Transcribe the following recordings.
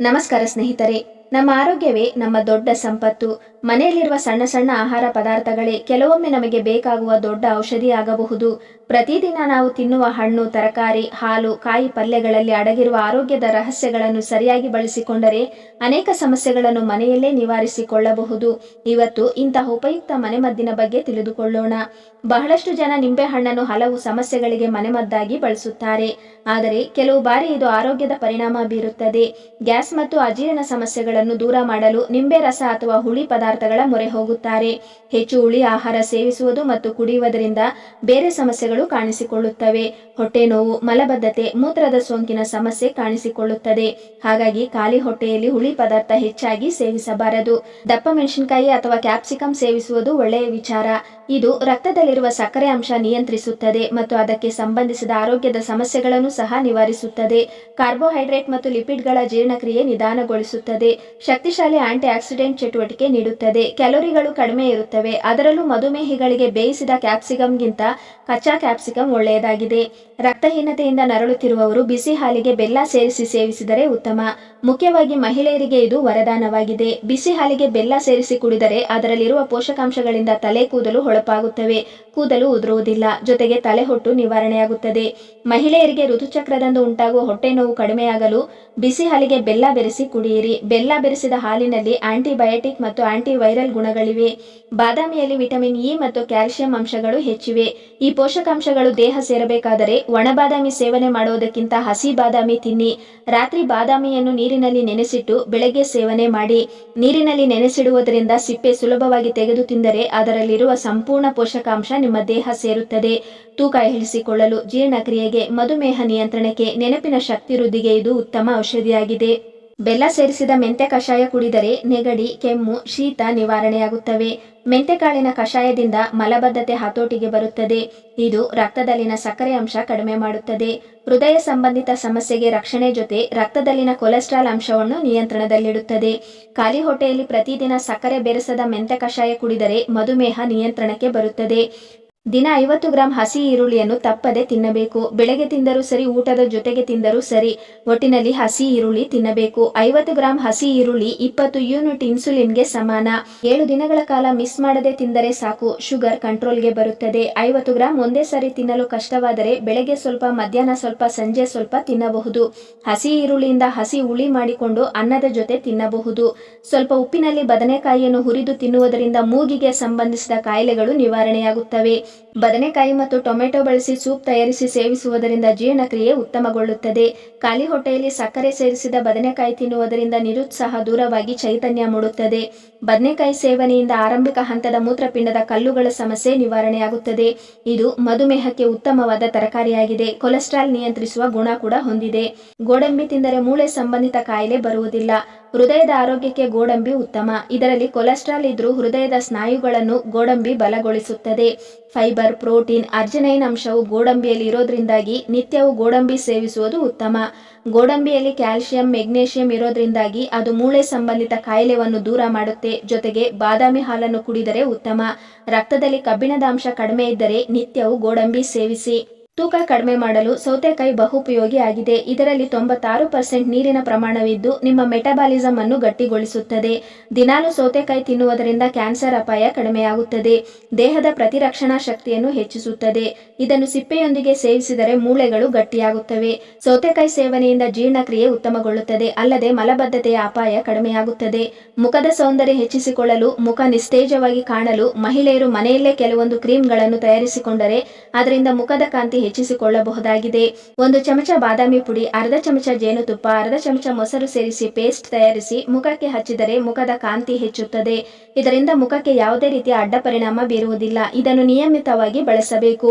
ನಮಸ್ಕಾರ ಸ್ನೇಹಿತರೆ. ನಮ್ಮ ಆರೋಗ್ಯವೇ ನಮ್ಮ ದೊಡ್ಡ ಸಂಪತ್ತು. ಮನೆಯಲ್ಲಿರುವ ಸಣ್ಣ ಸಣ್ಣ ಆಹಾರ ಪದಾರ್ಥಗಳೇ ಕೆಲವೊಮ್ಮೆ ನಮಗೆ ಬೇಕಾಗುವ ದೊಡ್ಡ ಔಷಧಿ ಆಗಬಹುದು ಪ್ರತಿದಿನ ನಾವು ತಿನ್ನುವ ಹಣ್ಣು, ತರಕಾರಿ, ಹಾಲು, ಕಾಯಿ ಪಲ್ಯಗಳಲ್ಲಿ ಅಡಗಿರುವ ಆರೋಗ್ಯದ ರಹಸ್ಯಗಳನ್ನು ಸರಿಯಾಗಿ ಬಳಸಿಕೊಂಡರೆ ಅನೇಕ ಸಮಸ್ಯೆಗಳನ್ನು ಮನೆಯಲ್ಲೇ ನಿವಾರಿಸಿಕೊಳ್ಳಬಹುದು. ಇವತ್ತು ಇಂತಹ ಉಪಯುಕ್ತ ಮನೆಮದ್ದಿನ ಬಗ್ಗೆ ತಿಳಿದುಕೊಳ್ಳೋಣ. ಬಹಳಷ್ಟು ಜನ ನಿಂಬೆಹಣ್ಣನ್ನು ಹಲವು ಸಮಸ್ಯೆಗಳಿಗೆ ಮನೆಮದ್ದಾಗಿ ಬಳಸುತ್ತಾರೆ. ಆದರೆ ಕೆಲವು ಬಾರಿ ಇದು ಆರೋಗ್ಯದ ಪರಿಣಾಮ ಬೀರುತ್ತದೆ. ಗ್ಯಾಸ್ ಮತ್ತು ಅಜೀರ್ಣ ಸಮಸ್ಯೆಗಳನ್ನು ದೂರ ಮಾಡಲು ನಿಂಬೆ ರಸ ಅಥವಾ ಹುಳಿ ಪದಾರ್ಥಗಳ ಮೊರೆ ಹೋಗುತ್ತಾರೆ. ಹೆಚ್ಚು ಹುಳಿ ಆಹಾರ ಸೇವಿಸುವುದು ಮತ್ತು ಕುಡಿಯುವುದರಿಂದ ಬೇರೆ ಸಮಸ್ಯೆಗಳು ಕಾಣಿಸಿಕೊಳ್ಳುತ್ತವೆ. ಹೊಟ್ಟೆ ನೋವು, ಮಲಬದ್ಧತೆ, ಮೂತ್ರದ ಸೋಂಕಿನ ಸಮಸ್ಯೆ ಕಾಣಿಸಿಕೊಳ್ಳುತ್ತದೆ. ಹಾಗಾಗಿ ಖಾಲಿ ಹೊಟ್ಟೆಯಲ್ಲಿ ಹುಳಿ ಪದಾರ್ಥ ಹೆಚ್ಚಾಗಿ ಸೇವಿಸಬಾರದು. ದಪ್ಪ ಮೆಣಸಿನಕಾಯಿ ಅಥವಾ ಕ್ಯಾಪ್ಸಿಕಂ ಸೇವಿಸುವುದು ಒಳ್ಳೆಯ ವಿಚಾರ. ಇದು ರಕ್ತದಲ್ಲಿರುವ ಸಕ್ಕರೆ ಅಂಶ ನಿಯಂತ್ರಿಸುತ್ತದೆ ಮತ್ತು ಅದಕ್ಕೆ ಸಂಬಂಧಿಸಿದ ಆರೋಗ್ಯದ ಸಮಸ್ಯೆಗಳನ್ನು ಸಹ ನಿವಾರಿಸುತ್ತದೆ. ಕಾರ್ಬೋಹೈಡ್ರೇಟ್ ಮತ್ತು ಲಿಪಿಡ್ಗಳ ಜೀರ್ಣಕ್ರಿಯೆ ನಿಧಾನಗೊಳಿಸುತ್ತದೆ. ಶಕ್ತಿಶಾಲಿ ಆಂಟಿ ಆಕ್ಸಿಡೆಂಟ್ ಚಟುವಟಿಕೆ ನೀಡುತ್ತದೆ. ಕ್ಯಾಲೋರಿಗಳು ಕಡಿಮೆ ಇರುತ್ತವೆ. ಅದರಲ್ಲೂ ಮಧುಮೇಹಿಗಳಿಗೆ ಬೇಯಿಸಿದ ಕ್ಯಾಪ್ಸಿಕಮ್ಗಿಂತ ಕಚ್ಚಾ ಕ್ಯಾಪ್ಸಿಕಂ ಒಳ್ಳೆಯದಾಗಿದೆ. ರಕ್ತಹೀನತೆಯಿಂದ ನರಳುತ್ತಿರುವವರು ಬಿಸಿ ಹಾಲಿಗೆ ಬೆಲ್ಲ ಸೇರಿಸಿ ಸೇವಿಸಿದರೆ ಉತ್ತಮ. ಮುಖ್ಯವಾಗಿ ಮಹಿಳೆಯರಿಗೆ ಇದು ವರದಾನವಾಗಿದೆ. ಬಿಸಿ ಹಾಲಿಗೆ ಬೆಲ್ಲ ಸೇರಿಸಿ ಕುಡಿದರೆ ಅದರಲ್ಲಿರುವ ಪೋಷಕಾಂಶಗಳಿಂದ ತಲೆ ಕೂದಲು ಹೊಳಪಾಗುತ್ತವೆ. ಕೂದಲು ಉದುರುವುದಿಲ್ಲ. ಜೊತೆಗೆ ತಲೆಹೊಟ್ಟು ನಿವಾರಣೆಯಾಗುತ್ತದೆ. ಮಹಿಳೆಯರಿಗೆ ಋತುಚಕ್ರದಂದು ಉಂಟಾಗುವ ಹೊಟ್ಟೆ ನೋವು ಕಡಿಮೆಯಾಗಲು ಬಿಸಿ ಹಾಲಿಗೆ ಬೆಲ್ಲ ಬೆರೆಸಿ ಕುಡಿಯಿರಿ. ಬೆಲ್ಲ ಬೆರೆಸಿದ ಹಾಲಿನಲ್ಲಿ ಆಂಟಿಬಯೋಟಿಕ್ ಮತ್ತು ಆಂಟಿವೈರಲ್ ಗುಣಗಳಿವೆ. ಬಾದಾಮಿಯಲ್ಲಿ ವಿಟಮಿನ್ ಇ ಮತ್ತು ಕ್ಯಾಲ್ಸಿಯಂ ಅಂಶಗಳು ಹೆಚ್ಚಿವೆ. ಈ ಪೋಷಕಾಂಶಗಳು ದೇಹ ಸೇರಬೇಕಾದರೆ ಒಣ ಬಾದಾಮಿ ಸೇವನೆ ಮಾಡುವುದಕ್ಕಿಂತ ಹಸಿ ಬಾದಾಮಿ ತಿನ್ನಿ. ರಾತ್ರಿ ಬಾದಾಮಿಯನ್ನು ನೀರಿನಲ್ಲಿ ನೆನೆಸಿಟ್ಟು ಬೆಳಗ್ಗೆ ಸೇವನೆ ಮಾಡಿ. ನೀರಿನಲ್ಲಿ ನೆನೆಸಿಡುವುದರಿಂದ ಸಿಪ್ಪೆ ಸುಲಭವಾಗಿ ತೆಗೆದು ತಿಂದರೆ ಅದರಲ್ಲಿರುವ ಸಂಪೂರ್ಣ ಪೋಷಕಾಂಶ ನಿಮ್ಮ ದೇಹ ಸೇರುತ್ತದೆ. ತೂಕ ಇಳಿಸಿಕೊಳ್ಳಲು ಜೀರ್ಣಕ್ರಿಯೆಗೆ, ಮಧುಮೇಹ ನಿಯಂತ್ರಣಕ್ಕೆ, ನೆನಪಿನ ಶಕ್ತಿ ವೃದ್ಧಿಗೆ ಇದು ಉತ್ತಮ ಔಷಧಿಯಾಗಿದೆ. ಬೆಲ್ಲ ಸೇರಿಸಿದ ಮೆಂತೆ ಕಷಾಯ ಕುಡಿದರೆ ನೆಗಡಿ, ಕೆಮ್ಮು, ಶೀತ ನಿವಾರಣೆಯಾಗುತ್ತವೆ. ಮೆಂತೆಕಾಳಿನ ಕಷಾಯದಿಂದ ಮಲಬದ್ಧತೆ ಹತೋಟಿಗೆ ಬರುತ್ತದೆ. ಇದು ರಕ್ತದಲ್ಲಿನ ಸಕ್ಕರೆ ಅಂಶ ಕಡಿಮೆ ಮಾಡುತ್ತದೆ. ಹೃದಯ ಸಂಬಂಧಿತ ಸಮಸ್ಯೆಗೆ ರಕ್ಷಣೆ ಜೊತೆ ರಕ್ತದಲ್ಲಿನ ಕೊಲೆಸ್ಟ್ರಾಲ್ ಅಂಶವನ್ನು ನಿಯಂತ್ರಣದಲ್ಲಿಡುತ್ತದೆ. ಖಾಲಿ ಹೊಟ್ಟೆಯಲ್ಲಿ ಪ್ರತಿದಿನ ಸಕ್ಕರೆ ಬೆರೆಸದ ಮೆಂತೆ ಕಷಾಯ ಕುಡಿದರೆ ಮಧುಮೇಹ ನಿಯಂತ್ರಣಕ್ಕೆ ಬರುತ್ತದೆ. ದಿನ ಐವತ್ತು ಗ್ರಾಂ ಹಸಿ ಈರುಳ್ಳಿಯನ್ನು ತಪ್ಪದೆ ತಿನ್ನಬೇಕು. ಬೆಳಗ್ಗೆ ತಿಂದರೂ ಸರಿ, ಊಟದ ಜೊತೆಗೆ ತಿಂದರೂ ಸರಿ ಒಟ್ಟಿನಲ್ಲಿ ಹಸಿ ಈರುಳ್ಳಿ ತಿನ್ನಬೇಕು. ಐವತ್ತು ಗ್ರಾಂ ಹಸಿ ಈರುಳ್ಳಿ ಇಪ್ಪತ್ತು ಯೂನಿಟ್ ಇನ್ಸುಲಿನ್ಗೆ ಸಮಾನ. ಏಳು ದಿನಗಳ ಕಾಲ ಮಿಸ್ ಮಾಡದೆ ತಿಂದರೆ ಸಾಕು. ಶುಗರ್ ಕಂಟ್ರೋಲ್ಗೆ ಬರುತ್ತದೆ. ಐವತ್ತು ಗ್ರಾಂ ಒಂದೇ ಸಾರಿ ತಿನ್ನಲು ಕಷ್ಟವಾದರೆ ಬೆಳಗ್ಗೆ ಸ್ವಲ್ಪ, ಮಧ್ಯಾಹ್ನ ಸ್ವಲ್ಪ, ಸಂಜೆ ಸ್ವಲ್ಪ ತಿನ್ನಬಹುದು. ಹಸಿ ಈರುಳ್ಳಿಯಿಂದ ಹಸಿ ಹುಳಿ ಮಾಡಿಕೊಂಡು ಅನ್ನದ ಜೊತೆ ತಿನ್ನಬಹುದು. ಸ್ವಲ್ಪ ಉಪ್ಪಿನಲ್ಲಿ ಬದನೆಕಾಯಿಯನ್ನು ಹುರಿದು ತಿನ್ನುವುದರಿಂದ ಮೂಗಿಗೆ ಸಂಬಂಧಿಸಿದ ಕಾಯಿಲೆಗಳು ನಿವಾರಣೆಯಾಗುತ್ತವೆ. ಬದನೆಕಾಯಿ ಮತ್ತು ಟೊಮೆಟೊ ಬಳಸಿ ಸೂಪ್ ತಯಾರಿಸಿ ಸೇವಿಸುವುದರಿಂದ ಜೀರ್ಣಕ್ರಿಯೆ ಉತ್ತಮಗೊಳ್ಳುತ್ತದೆ. ಖಾಲಿ ಹೊಟ್ಟೆಯಲ್ಲಿ ಸಕ್ಕರೆ ಸೇರಿಸಿದ ಬದನೆಕಾಯಿ ತಿನ್ನುವುದರಿಂದ ನಿರುತ್ಸಾಹ ದೂರವಾಗಿ ಚೈತನ್ಯ ಮೂಡುತ್ತದೆ. ಬದನೆಕಾಯಿ ಸೇವನೆಯಿಂದ ಆರಂಭಿಕ ಹಂತದ ಮೂತ್ರಪಿಂಡದ ಕಲ್ಲುಗಳ ಸಮಸ್ಯೆ ನಿವಾರಣೆಯಾಗುತ್ತದೆ. ಇದು ಮಧುಮೇಹಕ್ಕೆ ಉತ್ತಮವಾದ ತರಕಾರಿಯಾಗಿದೆ. ಕೊಲೆಸ್ಟ್ರಾಲ್ ನಿಯಂತ್ರಿಸುವ ಗುಣ ಕೂಡ ಹೊಂದಿದೆ. ಗೋಡಂಬಿ ತಿಂದರೆ ಮೂಳೆ ಸಂಬಂಧಿತ ಕಾಯಿಲೆ ಬರುವುದಿಲ್ಲ. ಹೃದಯದ ಆರೋಗ್ಯಕ್ಕೆ ಗೋಡಂಬಿ ಉತ್ತಮ. ಇದರಲ್ಲಿ ಕೊಲೆಸ್ಟ್ರಾಲ್ ಇದ್ರೂ ಹೃದಯದ ಸ್ನಾಯುಗಳನ್ನು ಗೋಡಂಬಿ ಬಲಗೊಳಿಸುತ್ತದೆ. ಫೈಬರ್, ಪ್ರೋಟೀನ್, ಅರ್ಜಿನೈನ್ ಅಂಶವು ಗೋಡಂಬಿಯಲ್ಲಿ ಇರೋದ್ರಿಂದಾಗಿ ನಿತ್ಯವೂ ಗೋಡಂಬಿ ಸೇವಿಸುವುದು ಉತ್ತಮ. ಗೋಡಂಬಿಯಲ್ಲಿ ಕ್ಯಾಲ್ಸಿಯಂ ಮೆಗ್ನೇಷಿಯಂ ಇರೋದ್ರಿಂದಾಗಿ ಅದು ಮೂಳೆ ಸಂಬಂಧಿತ ಕಾಯಿಲೆಯನ್ನು ದೂರ ಮಾಡುತ್ತೆ. ಜೊತೆಗೆ ಬಾದಾಮಿ ಹಾಲನ್ನು ಕುಡಿದರೆ ಉತ್ತಮ. ರಕ್ತದಲ್ಲಿ ಕಬ್ಬಿಣದ ಅಂಶ ಕಡಿಮೆ ಇದ್ದರೆ ನಿತ್ಯವೂ ಗೋಡಂಬಿ ಸೇವಿಸಿ. ತೂಕ ಕಡಿಮೆ ಮಾಡಲು ಸೌತೆಕಾಯಿ ಬಹುಪಯೋಗಿ ಆಗಿದೆ. ಇದರಲ್ಲಿ ತೊಂಬತ್ತಾರು ಪರ್ಸೆಂಟ್ ನೀರಿನ ಪ್ರಮಾಣವಿದ್ದು, ನಿಮ್ಮ ಮೆಟಬಾಲಿಸಮ್ ಅನ್ನು ಗಟ್ಟಿಗೊಳಿಸುತ್ತದೆ. ದಿನಾಲು ಸೌತೆಕಾಯಿ ತಿನ್ನುವುದರಿಂದ ಕ್ಯಾನ್ಸರ್ ಅಪಾಯ ಕಡಿಮೆಯಾಗುತ್ತದೆ. ದೇಹದ ಪ್ರತಿರಕ್ಷಣಾ ಶಕ್ತಿಯನ್ನು ಹೆಚ್ಚಿಸುತ್ತದೆ. ಇದನ್ನು ಸಿಪ್ಪೆಯೊಂದಿಗೆ ಸೇವಿಸಿದರೆ ಮೂಳೆಗಳು ಗಟ್ಟಿಯಾಗುತ್ತವೆ. ಸೌತೆಕಾಯಿ ಸೇವನೆಯಿಂದ ಜೀರ್ಣಕ್ರಿಯೆ ಉತ್ತಮಗೊಳ್ಳುತ್ತದೆ. ಅಲ್ಲದೆ ಮಲಬದ್ಧತೆಯ ಅಪಾಯ ಕಡಿಮೆಯಾಗುತ್ತದೆ. ಮುಖದ ಸೌಂದರ್ಯ ಹೆಚ್ಚಿಸಿಕೊಳ್ಳಲು, ಮುಖ ನಿಸ್ತೇಜವಾಗಿ ಕಾಣಲು ಮಹಿಳೆಯರು ಮನೆಯಲ್ಲೇ ಕೆಲವೊಂದು ಕ್ರೀಮ್ಗಳನ್ನು ತಯಾರಿಸಿಕೊಂಡರೆ, ಅದರಿಂದ ಮುಖದ ಕಾಂತಿ ಹೆಚ್ಚಿಸಿಕೊಳ್ಳಬಹುದಾಗಿದೆ. ಒಂದು ಚಮಚ ಬಾದಾಮಿ ಪುಡಿ, ಅರ್ಧ ಚಮಚ ಜೇನುತುಪ್ಪ, ಅರ್ಧ ಚಮಚ ಮೊಸರು ಸೇರಿಸಿ ಪೇಸ್ಟ್ ತಯಾರಿಸಿ ಮುಖಕ್ಕೆ ಹಚ್ಚಿದರೆ ಮುಖದ ಕಾಂತಿ ಹೆಚ್ಚುತ್ತದೆ. ಇದರಿಂದ ಮುಖಕ್ಕೆ ಯಾವುದೇ ರೀತಿಯ ಅಡ್ಡ ಪರಿಣಾಮ ಬೀರುವುದಿಲ್ಲ. ಇದನ್ನು ನಿಯಮಿತವಾಗಿ ಬಳಸಬೇಕು.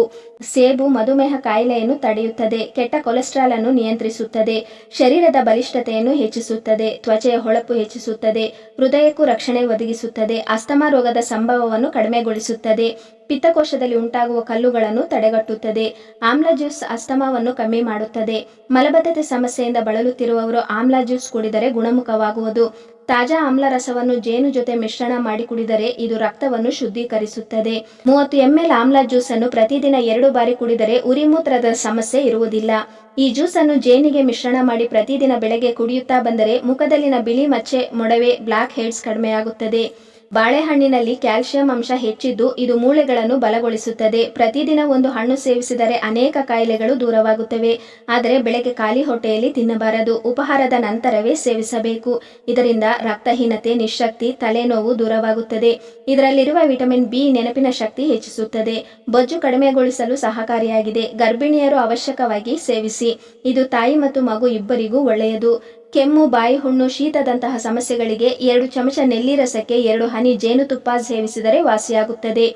ಸೇಬು, ಮಧುಮೇಹ ಕಾಯಿಲೆಯನ್ನು ತಡೆಯುತ್ತದೆ. ಕೆಟ್ಟ ಕೊಲೆಸ್ಟ್ರಾಲ್ ಅನ್ನು ನಿಯಂತ್ರಿಸುತ್ತದೆ. ಶರೀರದ ಬಲಿಷ್ಠತೆಯನ್ನು ಹೆಚ್ಚಿಸುತ್ತದೆ. ತ್ವಚೆಯ ಹೊಳಪು ಹೆಚ್ಚಿಸುತ್ತದೆ. ಹೃದಯಕ್ಕೂ ರಕ್ಷಣೆ ಒದಗಿಸುತ್ತದೆ. ಅಸ್ತಮಾ ರೋಗದ ಸಂಭವವನ್ನು ಕಡಿಮೆಗೊಳಿಸುತ್ತದೆ. ಪಿತ್ತಕೋಶದಲ್ಲಿ ಉಂಟಾಗುವ ಕಲ್ಲುಗಳನ್ನು ತಡೆಗಟ್ಟುತ್ತದೆ. ಆಮ್ಲ ಜ್ಯೂಸ್ ಅಸ್ತಮಾವನ್ನು ಕಮ್ಮಿ ಮಾಡುತ್ತದೆ. ಮಲಬದ್ಧತೆ ಸಮಸ್ಯೆಯಿಂದ ಬಳಲುತ್ತಿರುವವರು ಆಮ್ಲ ಜ್ಯೂಸ್ ಕುಡಿದರೆ ಗುಣಮುಖವಾಗುವುದು. ತಾಜಾ ಆಮ್ಲ ರಸವನ್ನು ಜೇನು ಜೊತೆ ಮಿಶ್ರಣ ಮಾಡಿ ಕುಡಿದರೆ ಇದು ರಕ್ತವನ್ನು ಶುದ್ಧೀಕರಿಸುತ್ತದೆ. ಮೂವತ್ತು ಎಂಎಲ್ ಆಮ್ಲ ಜ್ಯೂಸ್ ಅನ್ನು ಪ್ರತಿದಿನ ಎರಡು ಬಾರಿ ಕುಡಿದರೆ ಉರಿಮೂತ್ರದ ಸಮಸ್ಯೆ ಇರುವುದಿಲ್ಲ. ಈ ಜ್ಯೂಸ್ ಅನ್ನು ಜೇನಿಗೆ ಮಿಶ್ರಣ ಮಾಡಿ ಪ್ರತಿದಿನ ಬೆಳಗ್ಗೆ ಕುಡಿಯುತ್ತಾ ಬಂದರೆ ಮುಖದಲ್ಲಿನ ಬಿಳಿ ಮಚ್ಚೆ ಮೊಡವೆ ಬ್ಲಾಕ್ ಹೆಡ್ಸ್ ಕಡಿಮೆಯಾಗುತ್ತದೆ. ಬಾಳೆಹಣ್ಣಿನಲ್ಲಿ ಕ್ಯಾಲ್ಸಿಯಂ ಅಂಶ ಹೆಚ್ಚಿದ್ದು ಇದು ಮೂಳೆಗಳನ್ನು ಬಲಗೊಳಿಸುತ್ತದೆ. ಪ್ರತಿದಿನ ಒಂದು ಹಣ್ಣು ಸೇವಿಸಿದರೆ ಅನೇಕ ಕಾಯಿಲೆಗಳು ದೂರವಾಗುತ್ತವೆ. ಆದರೆ ಬೆಳಗ್ಗೆ ಖಾಲಿ ಹೊಟ್ಟೆಯಲ್ಲಿ ತಿನ್ನಬಾರದು. ಉಪಹಾರದ ನಂತರವೇ ಸೇವಿಸಬೇಕು. ಇದರಿಂದ ರಕ್ತಹೀನತೆ, ನಿಶಕ್ತಿ, ತಲೆನೋವು ದೂರವಾಗುತ್ತದೆ. ಇದರಲ್ಲಿರುವ ವಿಟಮಿನ್ ಬಿ ನೆನಪಿನ ಶಕ್ತಿ ಹೆಚ್ಚಿಸುತ್ತದೆ. ಬೊಜ್ಜು ಕಡಿಮೆಗೊಳಿಸಲು ಸಹಕಾರಿಯಾಗಿದೆ. ಗರ್ಭಿಣಿಯರು ಅವಶ್ಯಕವಾಗಿ ಸೇವಿಸಿ. ಇದು ತಾಯಿ ಮತ್ತು ಮಗು ಇಬ್ಬರಿಗೂ ಒಳ್ಳೆಯದು. ಕೆಮ್ಮು ಬಾಯಿ ಹುಣ್ಣು ಶೀತದಂತಹ ಸಮಸ್ಯೆಗಳಿಗೆ ಎರಡು ಚಮಚ ನೆಲ್ಲಿ ರಸಕ್ಕೆ ಎರಡು ಹನಿ ಜೇನುತುಪ್ಪ ಸೇವಿಸಿದರೆ ವಾಸಿಯಾಗುತ್ತದೆ.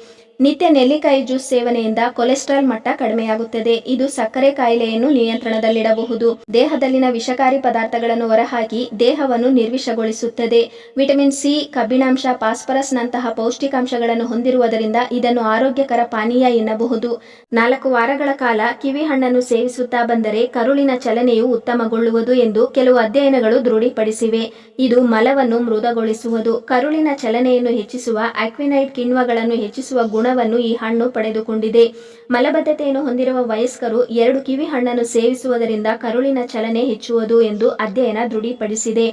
ನಿತ್ಯ ನೆಲ್ಲಿಕಾಯಿ ಜ್ಯೂಸ್ ಸೇವನೆಯಿಂದ ಕೊಲೆಸ್ಟ್ರಾಲ್ ಮಟ್ಟ ಕಡಿಮೆಯಾಗುತ್ತದೆ. ಇದು ಸಕ್ಕರೆ ಕಾಯಿಲೆಯನ್ನು ನಿಯಂತ್ರಣದಲ್ಲಿಡಬಹುದು. ದೇಹದಲ್ಲಿನ ವಿಷಕಾರಿ ಪದಾರ್ಥಗಳನ್ನು ಹೊರಹಾಕಿ ದೇಹವನ್ನು ನಿರ್ವಿಷಗೊಳಿಸುತ್ತದೆ. ವಿಟಮಿನ್ ಸಿ, ಕಬ್ಬಿಣಾಂಶ, ಫಾಸ್ಫರಸ್ ನಂತಹ ಪೌಷ್ಟಿಕಾಂಶಗಳನ್ನು ಹೊಂದಿರುವುದರಿಂದ ಇದನ್ನು ಆರೋಗ್ಯಕರ ಪಾನೀಯ ಎನ್ನಬಹುದು. ನಾಲ್ಕು ವಾರಗಳ ಕಾಲ ಕಿವಿ ಹಣ್ಣನ್ನು ಸೇವಿಸುತ್ತಾ ಬಂದರೆ ಕರುಳಿನ ಚಲನೆಯು ಉತ್ತಮಗೊಳ್ಳುವುದು ಎಂದು ಕೆಲವು ಅಧ್ಯಯನಗಳು ದೃಢೀಪಡಿಸಿವೆ ಇದು ಮಲವನ್ನು ಮೃದುಗೊಳಿಸುವುದು. ಕರುಳಿನ ಚಲನೆಯನ್ನು ಹೆಚ್ಚಿಸುವ ಆಕ್ವಿನೈಟ್ ಕಿಣ್ವಗಳನ್ನು ಹೆಚ್ಚಿಸುವ ಗುಣವನ್ನು ಈ ಹಣ್ಣು ಪಡೆದುಕೊಂಡಿದೆ. ಮಲಬದ್ಧತೆಯನ್ನು ಹೊಂದಿರುವ ವಯಸ್ಕರು ಎರಡು ಕಿವಿ ಹಣ್ಣನ್ನು ಸೇವಿಸುವುದರಿಂದ ಕರುಳಿನ ಚಲನೆ ಹೆಚ್ಚುವುದು ಎಂದು ಅಧ್ಯಯನ ದೃಢೀಪಡಿಸಿದೆ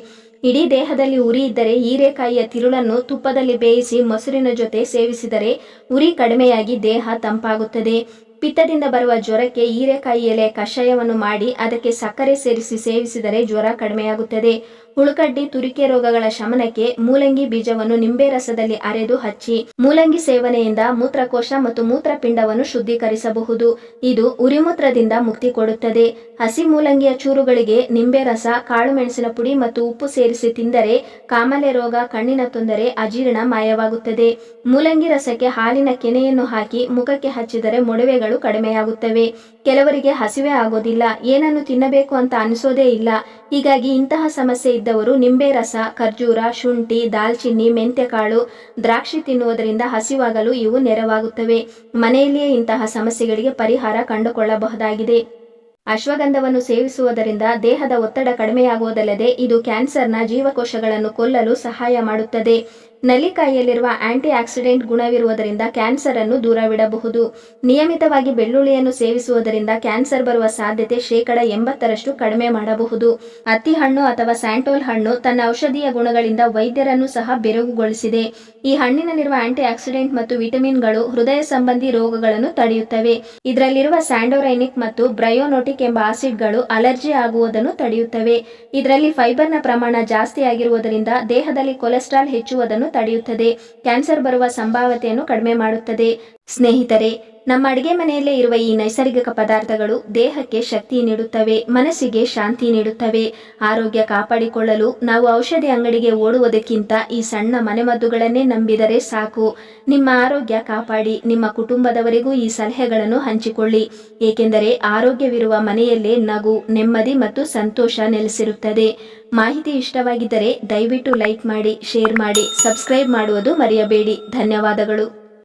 ಇಡೀ ದೇಹದಲ್ಲಿ ಉರಿ ಇದ್ದರೆ ಹೀರೆಕಾಯಿಯ ತಿರುಳನ್ನು ತುಪ್ಪದಲ್ಲಿ ಬೇಯಿಸಿ ಮೊಸರಿನ ಜೊತೆ ಸೇವಿಸಿದರೆ ಉರಿ ಕಡಿಮೆಯಾಗಿ ದೇಹ ತಂಪಾಗುತ್ತದೆ. ಪಿತ್ತದಿಂದ ಬರುವ ಜ್ವರಕ್ಕೆ ಹೀರೆಕಾಯಿ ಎಲೆ ಕಷಾಯವನ್ನು ಮಾಡಿ ಅದಕ್ಕೆ ಸಕ್ಕರೆ ಸೇರಿಸಿ ಸೇವಿಸಿದರೆ ಜ್ವರ ಕಡಿಮೆಯಾಗುತ್ತದೆ. ಹುಳುಕಡ್ಡಿ, ತುರಿಕೆ ರೋಗಗಳ ಶಮನಕ್ಕೆ ಮೂಲಂಗಿ ಬೀಜವನ್ನು ನಿಂಬೆ ರಸದಲ್ಲಿ ಅರೆದು ಹಚ್ಚಿ, ಮೂಲಂಗಿ ಸೇವನೆಯಿಂದ ಮೂತ್ರಕೋಶ ಮತ್ತು ಮೂತ್ರಪಿಂಡವನ್ನು ಶುದ್ಧೀಕರಿಸಬಹುದು. ಇದು ಉರಿಮೂತ್ರದಿಂದ ಮುಕ್ತಿ ಕೊಡುತ್ತದೆ. ಹಸಿ ಮೂಲಂಗಿಯ ಚೂರುಗಳಿಗೆ ನಿಂಬೆ ರಸ, ಕಾಳು ಮೆಣಸಿನ ಪುಡಿ ಮತ್ತು ಉಪ್ಪು ಸೇರಿಸಿ ತಿಂದರೆ ಕಾಮಲೆ ರೋಗ, ಕಣ್ಣಿನ ತೊಂದರೆ, ಅಜೀರ್ಣ ಮಾಯವಾಗುತ್ತದೆ. ಮೂಲಂಗಿ ರಸಕ್ಕೆ ಹಾಲಿನ ಕೆನೆಯನ್ನು ಹಾಕಿ ಮುಖಕ್ಕೆ ಹಚ್ಚಿದರೆ ಮೊಡವೆಗಳು ಕಡಿಮೆಯಾಗುತ್ತವೆ. ಕೆಲವರಿಗೆ ಹಸಿವೆ ಆಗೋದಿಲ್ಲ. ಏನನ್ನು ತಿನ್ನಬೇಕು ಅಂತ ಅನಿಸೋದೇ ಇಲ್ಲ. ಹೀಗಾಗಿ ಇಂತಹ ಸಮಸ್ಯೆ ಇದ್ದವರು ನಿಂಬೆ ರಸ, ಖರ್ಜೂರ, ಶುಂಠಿ, ದಾಲ್ಚಿನ್ನಿ ಮೆಂತ್ಯಕಾಳು ದ್ರಾಕ್ಷಿ ತಿನ್ನುವುದರಿಂದ ಹಸಿವಾಗಲು ಇವು ನೆರವಾಗುತ್ತವೆ. ಮನೆಯಲ್ಲಿಯೇ ಇಂತಹ ಸಮಸ್ಯೆಗಳಿಗೆ ಪರಿಹಾರ ಕಂಡುಕೊಳ್ಳಬಹುದಾಗಿದೆ. ಅಶ್ವಗಂಧವನ್ನು ಸೇವಿಸುವುದರಿಂದ ದೇಹದ ಒತ್ತಡ ಕಡಿಮೆಯಾಗುವುದಲ್ಲದೆ ಇದು ಕ್ಯಾನ್ಸರ್ನ ಜೀವಕೋಶಗಳನ್ನು ಕೊಲ್ಲಲು ಸಹಾಯ ಮಾಡುತ್ತದೆ. ನಲ್ಲಿಕಾಯಿಯಲ್ಲಿರುವ ಆಂಟಿ ಆಕ್ಸಿಡೆಂಟ್ ಗುಣವಿರುವುದರಿಂದ ಕ್ಯಾನ್ಸರ್ ಅನ್ನು ದೂರವಿಡಬಹುದು. ನಿಯಮಿತವಾಗಿ ಬೆಳ್ಳುಳ್ಳಿಯನ್ನು ಸೇವಿಸುವುದರಿಂದ ಕ್ಯಾನ್ಸರ್ ಬರುವ ಸಾಧ್ಯತೆ ಶೇಕಡ ಎಂಬತ್ತರಷ್ಟು ಕಡಿಮೆ ಮಾಡಬಹುದು. ಅತ್ತಿ ಹಣ್ಣು ಅಥವಾ ಸ್ಯಾಂಟೋಲ್ ಹಣ್ಣು ತನ್ನ ಔಷಧೀಯ ಗುಣಗಳಿಂದ ವೈದ್ಯರನ್ನು ಸಹ ಬೆರಗುಗೊಳಿಸಿದೆ. ಈ ಹಣ್ಣಿನಲ್ಲಿರುವ ಆಂಟಿ ಆಕ್ಸಿಡೆಂಟ್ ಮತ್ತು ವಿಟಮಿನ್ಗಳು ಹೃದಯ ಸಂಬಂಧಿ ರೋಗಗಳನ್ನು ತಡೆಯುತ್ತವೆ. ಇದರಲ್ಲಿರುವ ಸ್ಯಾಂಡೋರೈನಿಕ್ ಮತ್ತು ಬ್ರಯೋನೋಟಿಕ್ ಎಂಬ ಆಸಿಡ್ಗಳು ಅಲರ್ಜಿ ಆಗುವುದನ್ನು ತಡೆಯುತ್ತವೆ. ಇದರಲ್ಲಿ ಫೈಬರ್ನ ಪ್ರಮಾಣ ಜಾಸ್ತಿ ಆಗಿರುವುದರಿಂದ ದೇಹದಲ್ಲಿ ಕೊಲೆಸ್ಟ್ರಾಲ್ ಹೆಚ್ಚುವುದನ್ನು ತಡೆಯುತ್ತದೆ. ಕ್ಯಾನ್ಸರ್ ಬರುವ ಸಂಭಾವ್ಯತೆಯನ್ನು ಕಡಿಮೆ ಮಾಡುತ್ತದೆ. ಸ್ನೇಹಿತರೆ, ನಮ್ಮ ಅಡಿಗೆ ಮನೆಯಲ್ಲೇ ಇರುವ ಈ ನೈಸರ್ಗಿಕ ಪದಾರ್ಥಗಳು ದೇಹಕ್ಕೆ ಶಕ್ತಿ ನೀಡುತ್ತವೆ, ಮನಸ್ಸಿಗೆ ಶಾಂತಿ ನೀಡುತ್ತವೆ. ಆರೋಗ್ಯ ಕಾಪಾಡಿಕೊಳ್ಳಲು ನಾವು ಔಷಧಿ ಅಂಗಡಿಗೆ ಓಡುವುದಕ್ಕಿಂತ ಈ ಸಣ್ಣ ಮನೆಮದ್ದುಗಳನ್ನೇ ನಂಬಿದರೆ ಸಾಕು. ನಿಮ್ಮ ಆರೋಗ್ಯ ಕಾಪಾಡಿ, ನಿಮ್ಮ ಕುಟುಂಬದವರಿಗೂ ಈ ಸಲಹೆಗಳನ್ನು ಹಂಚಿಕೊಳ್ಳಿ. ಏಕೆಂದರೆ ಆರೋಗ್ಯವಿರುವ ಮನೆಯಲ್ಲೇ ನಗು, ನೆಮ್ಮದಿ ಮತ್ತು ಸಂತೋಷ ನೆಲೆಸಿರುತ್ತದೆ. ಮಾಹಿತಿ ಇಷ್ಟವಾಗಿದ್ದರೆ ದಯವಿಟ್ಟು ಲೈಕ್ ಮಾಡಿ, ಶೇರ್ ಮಾಡಿ, ಸಬ್ಸ್ಕ್ರೈಬ್ ಮಾಡುವುದು ಮರೆಯಬೇಡಿ. ಧನ್ಯವಾದಗಳು.